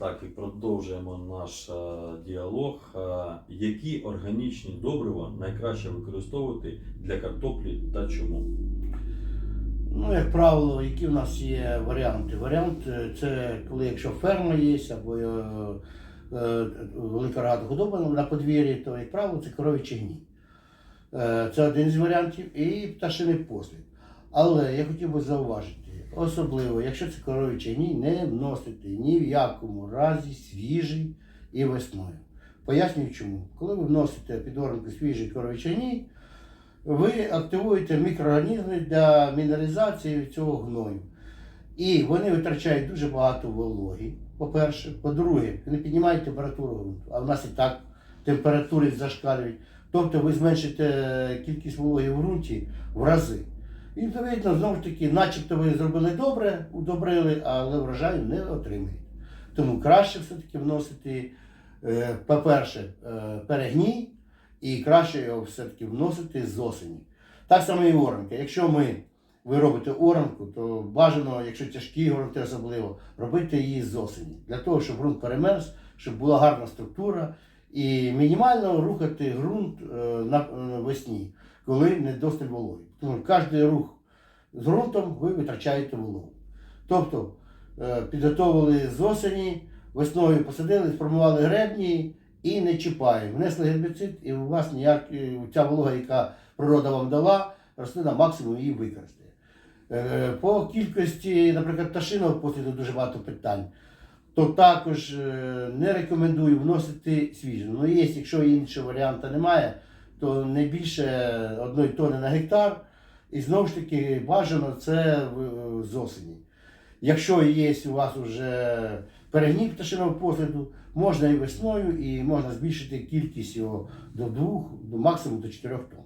Так, і продовжуємо наш е, діалог. Е, які органічні добрива найкраще використовувати для картоплі та чому? Ну, як правило, які в нас є варіанти? Варіант е, це коли якщо ферма є або велика рада худоба на подвір'ї, то, як правило, це коров'ячі гній. Це один з варіантів, і пташиний послід. Але я хотів би зауважити, особливо, якщо це коров'ячий гній, не вносити ні в якому разі свіжий і весною. Пояснюю чому. Коли ви вносите під оранку свіжий коров'ячий ви активуєте мікроорганізми для мінералізації цього гною. І вони витрачають дуже багато вологи, по-перше. По-друге, не піднімаєте температуру ґрунту, а в нас і так температури зашкалюють. Тобто ви зменшите кількість вологи в ґрунті в рази. Відповідно, знову ж таки, начебто ви зробили добре, удобрили, але врожаю не отримаєте. Тому краще все-таки вносити, е, по-перше, е, перегній, і краще його все-таки вносити з осені. Так само і оранка. Якщо ми, ви робите оранку, то бажано, якщо тяжкі ґрунти особливо, робити її з осені. Для того, щоб ґрунт перемерз, щоб була гарна структура і мінімально рухати ґрунт е, на е, весні, коли не досталь вологи. Тому кожен рух з ґрунтом ви витрачаєте вологу. Тобто е, підготовили з осені, весною посадили, сформували гребні і не чіпаємо. Внесли гербіцид, і у вас ніяк е, ця волога, яка природа вам дала, рослина максимум її використає. Е, По кількості, наприклад, пташиного посліду дуже багато питань. То також не рекомендую вносити свіжу. Ну, є, якщо іншого варіанту немає, то не більше одної тони на гектар. І знову ж таки бажано це з осені. Якщо є у вас вже перегнів пташиного посліду, можна і весною, і можна збільшити кількість його до двох, до максимум до 4 тонн.